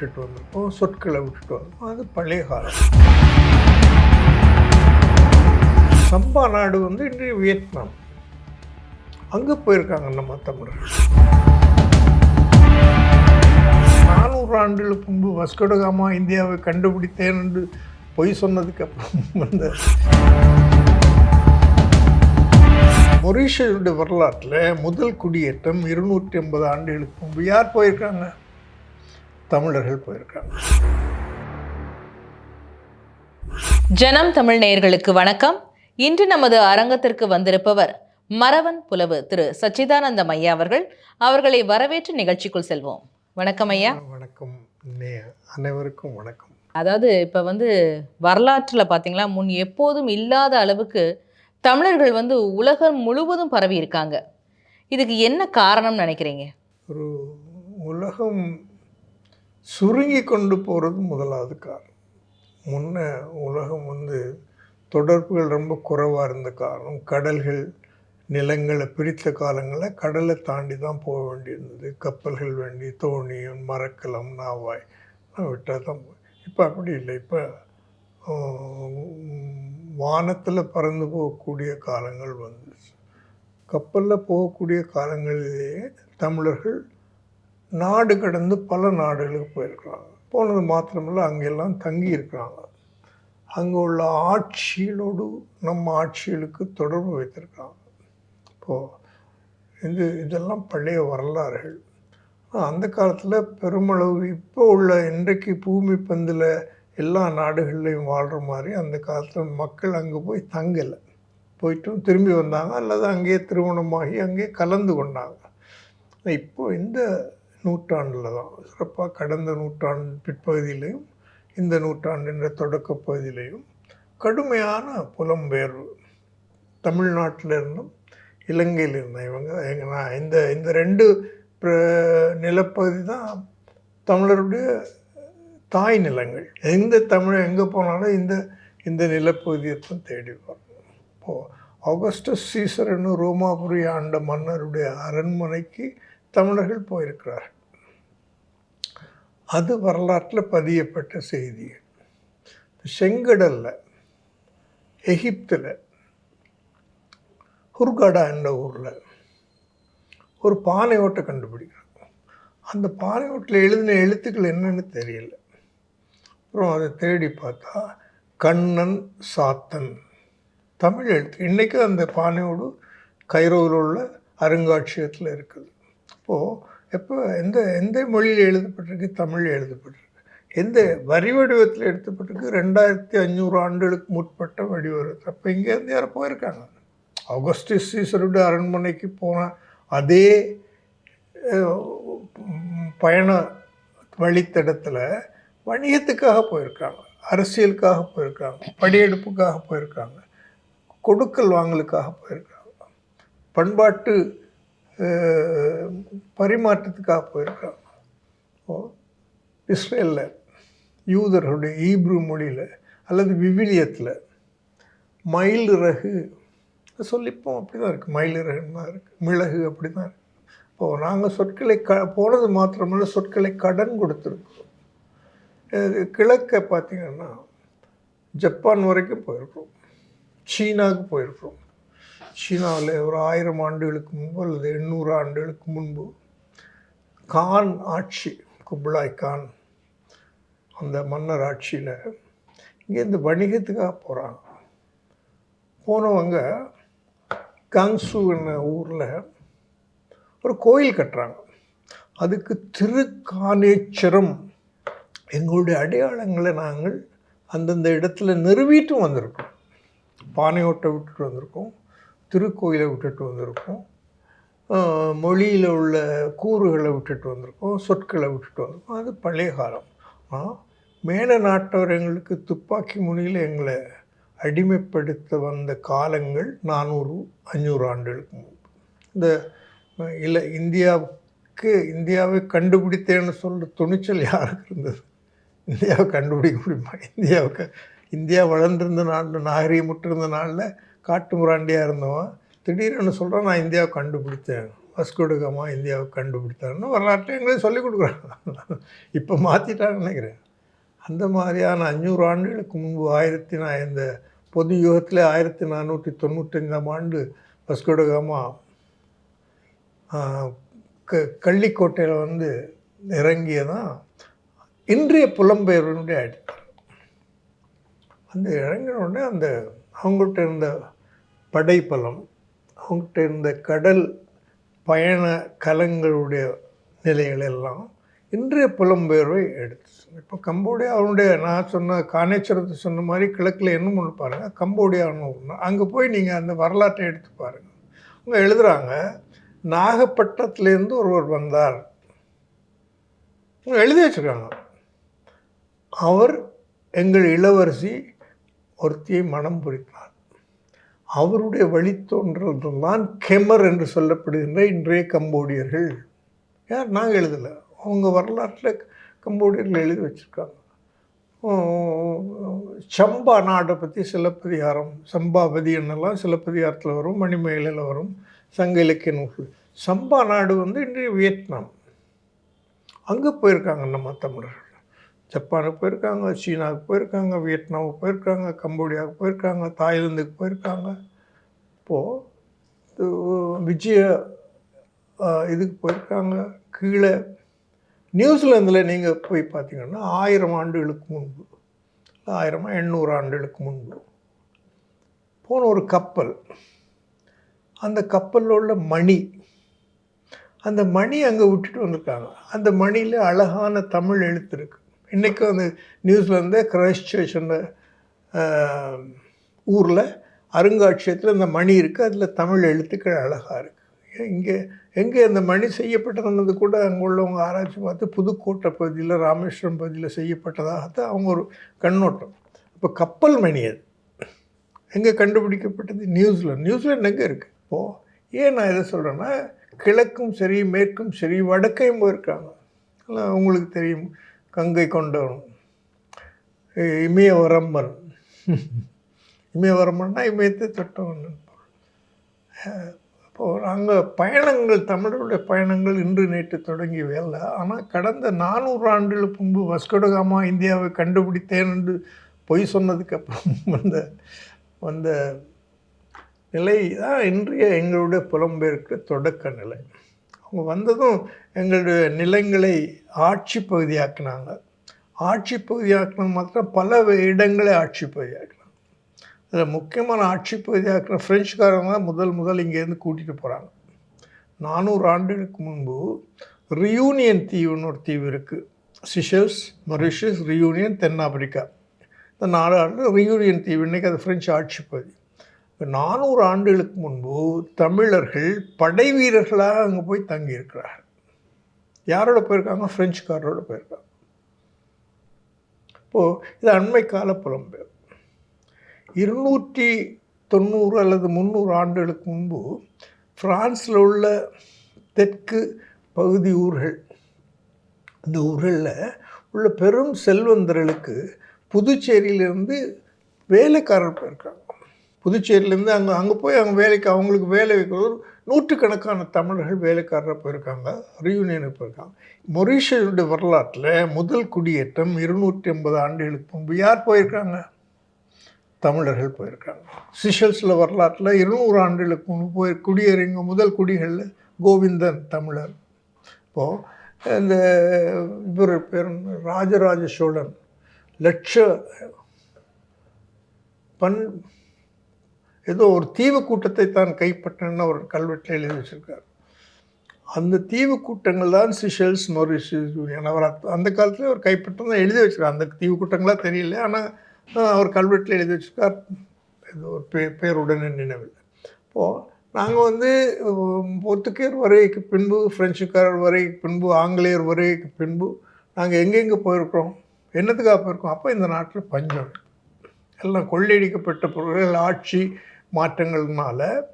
விட்டுட்டு வந்திருக்கோம். சொற்களை விட்டுட்டு வந்திருக்கோம். அது பழைய காலம். சம்பா நாடு வந்து இன்றைய வியட்நாம். அங்கே போயிருக்காங்க நம்ம தமிழர்கள். நானூறு ஆண்டுகளுக்கு முன்பு வஸ்கோடகாமா இந்தியாவை கண்டுபிடித்தேன் என்று பொய் சொன்னதுக்கு அப்புறம் வந்த மொரீஷியஸுடைய வரலாற்றில் முதல் குடியேற்றம் இருநூற்றி ஐம்பது ஆண்டுகளுக்கு முன்பு யார் போயிருக்காங்க? தமிழர்கள் போயிருக்காங்க. ஜனம் தமிழ் நேயர்களுக்கு வணக்கம். இன்று நமது அரங்கத்திற்கு வந்திருப்பவர் மறவன் புலவு திரு சச்சிதானந்தம் ஐயா அவர்கள். அவர்களை வரவேற்று நிகழ்ச்சிக்குள் செல்வோம். வணக்கம் ஐயா. வணக்கம். அனைவருக்கும் வணக்கம். அதாவது இப்போ வந்து வரலாற்றில் பார்த்தீங்களா முன் எப்போதும் இல்லாத அளவுக்கு தமிழர்கள் வந்து உலகம் முழுவதும் பரவி இருக்காங்க. இதுக்கு என்ன காரணம்னு நினைக்கிறீங்க? ஒரு உலகம் சுருங்கி கொண்டு போகிறது முதலாவது காரணம். முன்ன உலகம் வந்து தொடர்புகள் ரொம்ப குறைவாக இருந்த காரணம். கடல்கள் நிலங்களை பிரித்த காலங்களில் கடலை தாண்டி தான் போக வேண்டியிருந்தது. கப்பல்கள் வேண்டி தோணியும் மரக்கலம் நாவாய் விட்டால் தான் இப்போ அப்படி இல்லை. இப்போ வானத்தில் பறந்து போகக்கூடிய காலங்கள் வந்துச்சு. கப்பலில் போகக்கூடிய காலங்களிலேயே தமிழர்கள் நாடு கடந்து பல நாடுகளுக்கு போயிருக்கிறாங்க. போனது மாத்திரமில்ல அங்கெல்லாம் தங்கி இருக்கிறாங்க அங்கே உள்ள ஆட்சிகளோடு நம்ம ஆட்சிகளுக்கு தொடர்பு வைத்திருக்காங்க இப்போது இது இதெல்லாம் பழைய வரலாறுகள். அந்த காலத்தில் பெருமளவு இப்போ உள்ள இன்றைக்கு பூமி பந்தில் எல்லா நாடுகள்லையும் வாழ்கிற மாதிரி அந்த காலத்தில் மக்கள் அங்கே போய் தங்கலை. போயிட்டும் திரும்பி வந்தாங்க அல்லது அங்கேயே திருமணமாகி அங்கேயே கலந்து கொண்டாங்க. இப்போது இந்த நூற்றாண்டில் தான் சிறப்பாக கடந்த நூற்றாண்டு பிற்பகுதியிலையும் இந்த நூற்றாண்டின்ற தொடக்க பகுதியிலையும் கடுமையான புலம்பெயர்வு தமிழ்நாட்டில் இருந்தும் இலங்கையில் இருந்தேன் இவங்க எங்கள் நான் இந்த இந்த ரெண்டு பிர- நிலப்பகுதி தான் தமிழருடைய தாய் நிலங்கள். எந்த தமிழ் எங்கே போனாலும் இந்த இந்த நிலப்பகுதியை தான் தேடி வரணும் இப்போது ஆகஸ்டஸ் சீசர்னு ரோமாபுரி ஆண்ட மன்னருடைய அரண்மனைக்கு தமிழர்கள் போயிருக்கிறார்கள். அது வரலாற்றில் பதியப்பட்ட செய்தி. செங்கடலில் எகிப்தில் ஹுர்காடா என்ற ஊரில் ஒரு பானை ஓட்டை கண்டுபிடிக்கிறாங்க. அந்த பானை ஓட்டில் எழுதின எழுத்துக்கள் என்னன்னு தெரியல. அப்புறம் அதை தேடி பார்த்தா கண்ணன் சாத்தன். தமிழ் எழுத்து. இன்றைக்கும் அந்த பானையோடு கைரோவில் உள்ள அருங்காட்சியகத்தில் இருக்குது. இப்போது எப்போ எந்த எந்த மொழியில் எழுதப்பட்டிருக்கு? தமிழ் எழுதப்பட்டிருக்கு. எந்த வரி வடிவத்தில் எடுத்துப்பட்டிருக்கு? ரெண்டாயிரத்தி அஞ்சூறு ஆண்டுகளுக்கு முற்பட்ட வடிவம் அப்போ இங்கேருந்து யாரும் போயிருக்காங்க. அகஸ்டிஸ் சீசருடைய அரண்மனைக்கு போன அதே பயண வழித்தடத்தில் வணிகத்துக்காக போயிருக்காங்க. அரசியலுக்காக போயிருக்காங்க. படையெடுப்புக்காக போயிருக்காங்க. கொடுக்கல் வாங்கலுக்காக போயிருக்காங்க. பண்பாட்டு பரிமாற்றத்துக்காக போயிருக்காங்க ஓ இஸ்ரேலில் யூதர்களுடைய ஈப்ரு மொழியில் அல்லது விவிலியத்தில் மயில் இறகு சொல்லிப்போம் அப்படி தான் இருக்குது மயில் இறகுன்னு தான் இருக்குது மிளகு அப்படி தான் இருக்குது இப்போது நாங்கள் சொற்களை க போனது மாத்திரமல்ல சொற்களை கடன் கொடுத்துருக்கோம் இது கிழக்க பார்த்திங்கன்னா ஜப்பான் வரைக்கும் போயிருக்கிறோம். சீனாவுக்கு போயிருக்கிறோம். சீனாவில் ஒரு ஆயிரம் ஆண்டுகளுக்கு முன்பு அல்லது எண்ணூறு ஆண்டுகளுக்கு முன்பு கான் ஆட்சி குப்லாய் கான் அந்த மன்னர் ஆட்சியில் இங்கேருந்து வணிகத்துக்காக போகிறாங்க போனவங்க காங்சூன்னு ஊரில் ஒரு கோயில் கட்டுறாங்க. அதுக்கு திருக்கானேச்சரம் எங்களுடைய அடையாளங்களை நாங்கள் அந்தந்த இடத்துல நிறுவிட்டும் வந்திருக்கோம். பானையோட்டை விட்டுட்டு வந்திருக்கோம். திருக்கோயிலை விட்டுட்டு வந்திருக்கோம். மொழியில் உள்ள கூறுகளை விட்டுட்டு வந்திருக்கோம் சொற்களை விட்டுட்டு வந்திருக்கோம். அது பழைய காலம். ஆனால் மேல நாட்டவர் எங்களுக்கு துப்பாக்கி முனையில் எங்களை அடிமைப்படுத்த வந்த காலங்கள் நானூறு அஞ்சூறு ஆண்டுகளுக்கு முன்பு. இந்த இல்லை இந்தியாவுக்கு இந்தியாவை கண்டுபிடித்தேன்னு சொல்கிற துணிச்சல் யாருக்கு இருந்தது? இந்தியாவை கண்டுபிடிக்க முடியுமா? இந்தியாவுக்கு இந்தியா வளர்ந்திருந்த நாளில் நாகரீகமுற்றிருந்த நாளில் காட்டு முராண்டியாக இருந்தவன் திடீர்னு சொல்கிறான் நான் இந்தியாவை கண்டுபிடித்தேன். வஸ்கோடுகமா இந்தியாவை கண்டுபிடித்தாருன்னு வரலாற்றை எங்களுக்கு சொல்லிக் கொடுக்குறாங்க இப்போ மாற்றிட்டாங்கன்னு நினைக்கிறேன். அந்த மாதிரியான அஞ்சூறு ஆண்டுகளுக்கு முன்பு ஆயிரத்தி நான் இந்த பொது யுகத்தில் ஆயிரத்தி நானூற்றி தொண்ணூற்றஞ்சாம் ஆண்டு வஸ்கோடகாமா க கள்ளிக்கோட்டையில் வந்து இறங்கியதான் இன்றைய புலம்பெயர்னுடைய அடித்தளம். அந்த இறங்கின உடனே அந்த அவங்கள்ட்ட இருந்த படைப்பலம் அவங்ககிட்ட இருந்த கடல் பயண கலங்களுடைய நிலைகள் எல்லாம் இன்றைய புலம்பெயர்வை எடுத்து இப்போ கம்போடியா அவனுடைய நான் சொன்ன காணேஸ்வரத்தை சொன்ன மாதிரி கிழக்கில் என்ன ஒன்று பாருங்கள் கம்போடியான்னு ஒன்று. அங்கே போய் நீங்கள் அந்த வரலாற்றை எடுத்து பாருங்கள் அவங்க எழுதுகிறாங்க நாகப்பட்டினத்துலேருந்து ஒருவர் வந்தார். அவங்க எழுதி வச்சுருக்காங்க. அவர் எங்கள் இளவரசி ஒருத்தியை மனம் புரிந்தார் அவருடைய வழித்தோன்றல் தான் கெமர் என்று சொல்லப்படுகின்ற இன்றைய கம்போடியர்கள். யார் நாங்கள் எழுதலை. அவங்க வரலாற்றில் கம்போடியர்கள் எழுதி வச்சுருக்காங்க. சம்பா நாடை பற்றி சிலப்பதிகாரம் சம்பாபதி என்னெல்லாம் சிலப்பதிகாரத்தில் வரும் மணிமேலையில் வரும் சங்க இலக்கிய நூல்கள். சம்பா நாடு வந்து இன்றைய வியட்நாம். அங்கே போயிருக்காங்க நம்ம தமிழர்கள். ஜப்பானுக்கு போயிருக்காங்க சீனாவுக்கு போயிருக்காங்க வியட்நாமுக்கு போயிருக்காங்க கம்போடியாவுக்கு போயிருக்காங்க தாய்லாந்துக்கு போயிருக்காங்க. இப்போது விஜய இதுக்கு போயிருக்காங்க. கீழே நியூசிலாந்தில் நீங்கள் போய் பார்த்தீங்கன்னா ஆயிரம் ஆண்டுகளுக்கு முன்பு ஆயிரமா எண்ணூறு ஆண்டுகளுக்கு முன்பு போன ஒரு கப்பல். அந்த கப்பலில் உள்ள மணி அந்த மணி அங்கே விட்டுட்டு வந்திருக்காங்க. அந்த மணியில் அழகான தமிழ் எழுத்து இருக்கு. இன்றைக்கும் அந்த நியூஸ்லேருந்து கிரைஸ்ட் சர்ச்ன்ற ஊரில் அருங்காட்சியகத்தில் அந்த மணி இருக்குது அதில் தமிழ் எழுத்துக்கள் அழகாக இருக்குது இங்கே எங்கே அந்த மணி செய்யப்பட்டதுன்றது கூட அங்கே உள்ளவங்க ஆராய்ச்சி பார்த்து புதுக்கோட்டை பகுதியில் ராமேஸ்வரம் பகுதியில் செய்யப்பட்டதாகத்தான் அவங்க ஒரு கண்ணோட்டம். இப்போ கப்பல் மணி அது. எங்கே கண்டுபிடிக்கப்பட்டது? நியூசிலாந்து நியூசிலாந்து எங்கே இருக்குது இப்போது ஏன் நான் இதை சொல்கிறேன்னா கிழக்கும் சரி மேற்கும் சரி வடக்கையும் போயிருக்காங்க. எல்லாம் உங்களுக்கு தெரியும். கங்கை கொண்டவன். இமயவரம்பன் இமயவரம்பன்னா இமயத்தை தொட்டவன் அப்போது அங்கே பயணங்கள் தமிழருடைய பயணங்கள் இன்று நேற்று தொடங்கியவை ஆனால் கடந்த நானூறு ஆண்டுகளுக்கு முன்பு வஸ்கோடகாமா இந்தியாவை கண்டுபிடித்தேன் என்று பொய் சொன்னதுக்கப்புறம் வந்த வந்த நிலை தான் இன்றைய எங்களுடைய புலம்பெயர்க்க தொடக்க நிலை. அவங்க வந்ததும் எங்களுடைய நிலங்களை ஆட்சி பகுதியாக்குனாங்க. ஆட்சி பகுதியாக்கினது மாத்திரம் பல இடங்களை ஆட்சி பகுதியாக்கினாங்க. அதில் முக்கியமான ஆட்சி பகுதியாக்கின ஃப்ரெஞ்சுக்காரங்க தான் முதல் முதல் இங்கேருந்து கூட்டிகிட்டு போகிறாங்க நானூறு ஆண்டுகளுக்கு முன்பு ரியூனியன் தீவுன்னு ஒரு தீவு இருக்குது சிஷல்ஸ் மொரிஷியஸ் ரியூனியன் தென்னாப்பிரிக்கா. இந்த நாலு ஆண்டு ரியூனியன் தீவு. இன்றைக்கி அது ஃப்ரெஞ்சு ஆட்சி பகுதி. இப்போ நானூறு ஆண்டுகளுக்கு முன்பு தமிழர்கள் படை வீரர்களாக அங்கே போய் தங்கியிருக்கிறார்கள். யாரோட போயிருக்காங்க? ஃப்ரெஞ்சுக்காரரோட போயிருக்காங்க. இப்போது இது அண்மை கால புலம்பெயர். இருநூற்றி தொண்ணூறு அல்லது முந்நூறு ஆண்டுகளுக்கு முன்பு ஃப்ரான்ஸில் உள்ள தெற்கு பகுதி ஊர்கள் அந்த ஊர்களில் உள்ள பெரும் செல்வந்தர்களுக்கு புதுச்சேரியிலேருந்து வேலைக்காரர் போயிருக்காங்க. புதுச்சேரியிலேருந்து அங்கே அங்கே போய் அவங்க வேலைக்கு அவங்களுக்கு வேலை வைக்கிறது நூற்றுக்கணக்கான தமிழர்கள் வேலைக்காரராக போயிருக்காங்க ரியூனியனுக்கு போயிருக்காங்க. மொரீஷியனுடைய வரலாற்றில் முதல் குடியேற்றம் இருநூற்றி ஐம்பது ஆண்டுகளுக்கு முன்பு யார் போயிருக்காங்க? தமிழர்கள் போயிருக்காங்க. சிஷல்ஸில் வரலாற்றில் இருநூறு ஆண்டுகளுக்கு முன்பு போய் குடியேறிங்க முதல் குடிகளில் கோவிந்தன் தமிழர். இப்போது இந்த இவர் பேர் ராஜராஜ சோழன். லட்ச பன் ஏதோ ஒரு தீவு கூட்டத்தை தான் கைப்பற்றன்னு ஒரு கல்வெட்டில் எழுதி வச்சுருக்கார். அந்த தீவு கூட்டங்கள் தான் சிஷல்ஸ் மொரிஷியஸ் யூனியன் அவர் அந்த காலத்தில் அவர் கைப்பற்றம் தான் எழுதி வச்சுருக்கார். அந்த தீவு கூட்டங்களாக தெரியல. ஆனால் அவர் கல்வெட்டில் எழுதி வச்சுருக்கார். ஏதோ ஒரு பே பேருடன் நினைவில். இப்போது நாங்கள் வந்து உம், வரைக்கு பின்பு ஃப்ரெஞ்சுக்காரர் வரைக்கு பின்பு ஆங்கிலேயர் வரைக்கு பின்பு நாங்கள் எங்கெங்கே போயிருக்கிறோம்? என்னத்துக்காக போயிருக்கோம்? அப்போ இந்த நாட்டில் பஞ்சம். எல்லாம் கொள்ளையடிக்கப்பட்ட பொருள்கள் ஆட்சி மாற்றங்கள்னால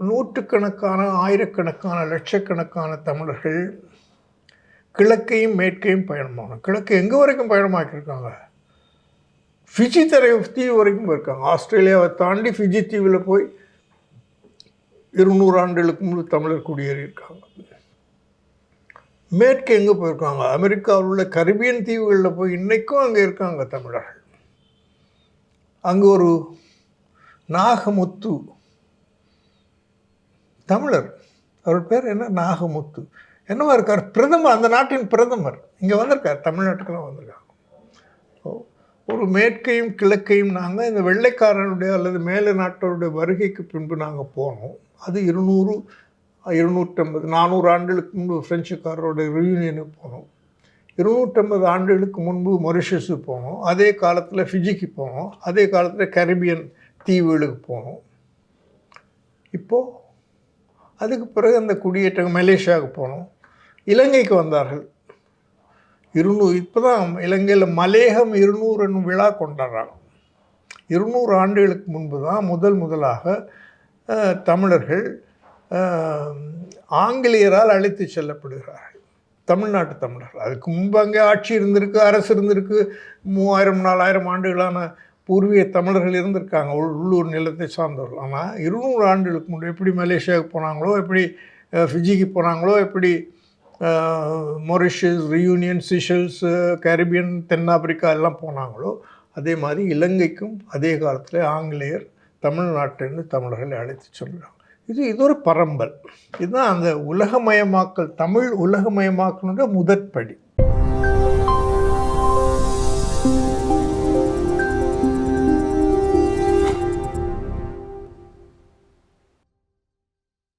நூற்றுக்கணக்கான ஆயிரக்கணக்கான லட்சக்கணக்கான தமிழர்கள் கிழக்கையும் மேற்கையும் பயணமாகணும். கிழக்கு எங்கே வரைக்கும் பயணமாக்கியிருக்காங்க? ஃபிஜி தரை தீவு வரைக்கும் போயிருக்காங்க. ஆஸ்திரேலியாவை தாண்டி ஃபிஜி தீவில் போய் இருநூறு ஆண்டுகளுக்கு முன்பு தமிழர் குடியேறியிருக்காங்க. மேற்கு எங்கே போயிருக்காங்க? அமெரிக்காவில் உள்ள கரிபியன் தீவுகளில் போய் இன்றைக்கும் அங்கே இருக்காங்க தமிழர்கள். அங்கே ஒரு நாகமுத்து. தமிழர். அவர் பேர் என்ன? நாகமுத்து. என்னவா இருக்கார்? பிரதமர் அந்த நாட்டின் பிரதமர். இங்கே வந்திருக்கார் தமிழ்நாட்டுக்கெல்லாம் வந்திருக்காங்க ஒரு மேற்கையும் கிழக்கையும் நாங்கள் இந்த வெள்ளைக்காரனுடைய அல்லது மேலை நாட்டோருடைய வருகைக்கு பின்பு நாங்கள் போனோம். அது இருநூறு இருநூற்றம்பது நானூறு ஆண்டுகளுக்கு முன்பு பிரெஞ்சுக்காரரோட ரியூனியனுக்கு போனோம். இருநூற்றம்பது ஆண்டுகளுக்கு முன்பு மொரிஷஸுக்கு போனோம். அதே காலத்தில் ஃபிஜிக்கு போனோம். அதே காலத்தில் கரிபியன் தீவுகளுக்கு போனோம். இப்போது அதுக்கு பிறகு அந்த குடியேற்றம் மலேசியாவுக்கு போனோம். இலங்கைக்கு வந்தார்கள். இருநூறு இப்போ தான் இலங்கையில் மலேகம் இருநூறு என்னும் விழா கொண்டாடுறாங்க. இருநூறு ஆண்டுகளுக்கு முன்பு தான் முதல் முதலாக தமிழர்கள் ஆங்கிலேயரால் அழைத்து செல்லப்படுகிறார்கள். தமிழ்நாட்டு தமிழர்கள். அதுக்கு முன்பு அங்கே ஆட்சி இருந்திருக்கு அரசு இருந்திருக்கு. மூவாயிரம் நாலாயிரம் ஆண்டுகளான பூர்வீக தமிழர்கள் இருந்திருக்காங்க உள்- உள்ளூர் நிலத்தை சார்ந்தவர்கள். ஆனால் இருநூறு ஆண்டுகளுக்கு முன்பு எப்படி மலேசியாவுக்கு போனாங்களோ எப்படி ஃபிஜிக்கு போனாங்களோ எப்படி மொரிஷியஸ் ரியூனியன் சிஷல்ஸ் கரிபியன் தென்னாப்பிரிக்கா எல்லாம் போனாங்களோ அதே மாதிரி இலங்கைக்கும் அதே காலத்தில் ஆங்கிலேயர் தமிழ்நாட்டிலிருந்து தமிழர்களை அழைத்து செல்கிறாங்க இது இது ஒரு பரம்பல். இதுதான் அந்த உலகமயமாக்கல் தமிழ் உலகமயமாக்கலுடைய முதற்படி.